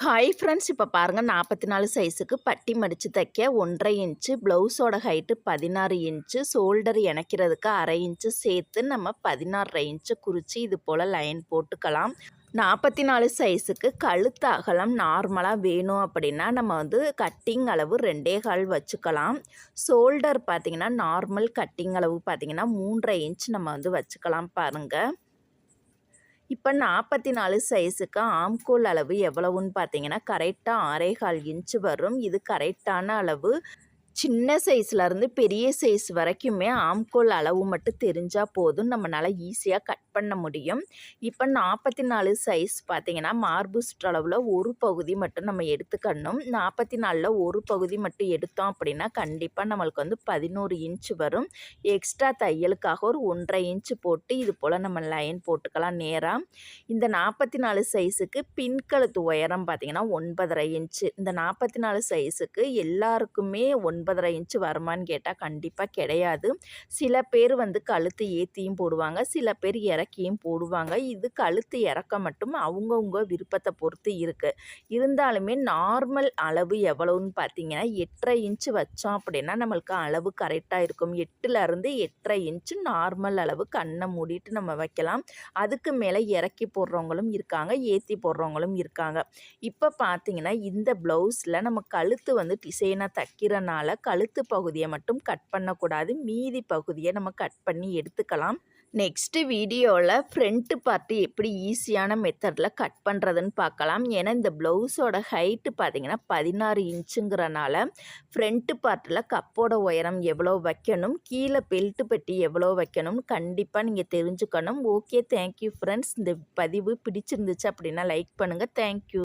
Hi friends இப்போ பாருங்கள் நாற்பத்தி நாலு சைஸுக்கு பட்டி மடித்து தைக்க ஒன்றரை இன்ச்சு ப்ளவுஸோட ஹைட்டு பதினாறு இன்ச்சு ஷோல்டர் இணைக்கிறதுக்கு அரை இன்ச்சு சேர்த்து நம்ம பதினாறரை இன்ச்சு குறித்து இது போல் லைன் போட்டுக்கலாம். நாற்பத்தி நாலு சைஸுக்கு கழுத்து அகலம் நார்மலாக வேணும் அப்படின்னா நம்ம வந்து கட்டிங் அளவு ரெண்டே கால் வச்சுக்கலாம். ஷோல்டர் பார்த்திங்கன்னா நார்மல் கட்டிங் அளவு பார்த்திங்கன்னா மூன்றரை இன்ச் நம்ம வந்து வச்சுக்கலாம் பாருங்கள் இப்போ நாற்பத்தி நாலு சைஸுக்கு ஆம்கோல் அளவு எவ்வளவுன்னு பார்த்தீங்கன்னா கரெக்டாக ஆறே கால் இன்ச்சு வரும். இது கரெக்டான அளவு. சின்ன சைஸ்லேருந்து பெரிய சைஸ் வரைக்குமே ஆம்கோல் அளவு மட்டும் தெரிஞ்சால் போதும். நம்மளால் ஈஸியாக கட் பண்ண முடியும். இப்போ நாற்பத்தி நாலு சைஸ் பார்த்திங்கன்னா மார்பு சுற்றளவில் ஒரு பகுதி மட்டும் நம்ம எடுத்துக்கணும். நாற்பத்தி நாலில் ஒரு பகுதி மட்டும் எடுத்தோம் அப்படின்னா கண்டிப்பாக நம்மளுக்கு வந்து பதினோரு இன்ச்சு வரும். எக்ஸ்ட்ரா தையலுக்காக ஒரு ஒன்றரை இன்ச்சு போட்டு இது போல் நம்ம லைன் போட்டுக்கலாம் நேராக இந்த நாற்பத்தி நாலு சைஸுக்கு பின்கழுத்து உயரம் பார்த்திங்கன்னா ஒன்பதரை இன்ச்சு இந்த நாற்பத்தி நாலு சைஸுக்கு எல்லாருக்குமே ஒன்பதரை இன்ச்சு வருமானு கேட்டால் கண்டிப்பாக கிடையாது. சில பேர் வந்து கழுத்து ஏற்றியும் போடுவாங்க. சில பேர் இறக்கியும் போடுவாங்க. இது கழுத்து இறக்க மட்டும் அவங்கவுங்க விருப்பத்தை பொறுத்து இருக்குது இருந்தாலுமே நார்மல் அளவு எவ்வளோன்னு பார்த்தீங்கன்னா எட்டரை இன்ச்சு வச்சோம் அப்படின்னா நம்மளுக்கு அளவு கரெக்டாக இருக்கும். எட்டுலேருந்து எட்டரை இன்ச்சு நார்மல் அளவு கண்ணை மூடிட்டு நம்ம வைக்கலாம். அதுக்கு மேலே இறக்கி போடுறவங்களும் இருக்காங்க ஏற்றி போடுறவங்களும் இருக்காங்க. இப்போ பார்த்தீங்கன்னா இந்த ப்ளவுஸில் நம்ம கழுத்து வந்து டிசைனாக தைக்கிறனால கழுத்து பகுதியை மட்டும் கட் பண்ணக்கூடாது. மீதி பகுதியை நம்ம கட் பண்ணி எடுத்துக்கலாம். நெக்ஸ்ட்டு வீடியோவில் ஃப்ரண்ட்டு பார்த்து எப்படி ஈஸியான மெத்தடில் கட் பண்ணுறதுன்னு பார்க்கலாம். ஏன்னா இந்த ப்ளவுஸோட ஹைட்டு பார்த்திங்கன்னா பதினாறு இன்ச்சுங்கிறனால ஃப்ரண்ட்டு பார்ட்டில் கப்போட உயரம் எவ்வளோ வைக்கணும் கீழே பெல்ட்டு பெட்டி எவ்வளோ வைக்கணும் கண்டிப்பாக நீங்கள் தெரிஞ்சுக்கணும். ஓகே தேங்க்யூ ஃப்ரெண்ட்ஸ் இந்த பதிவு பிடிச்சிருந்துச்சு அப்படின்னா லைக் பண்ணுங்கள் தேங்க்யூ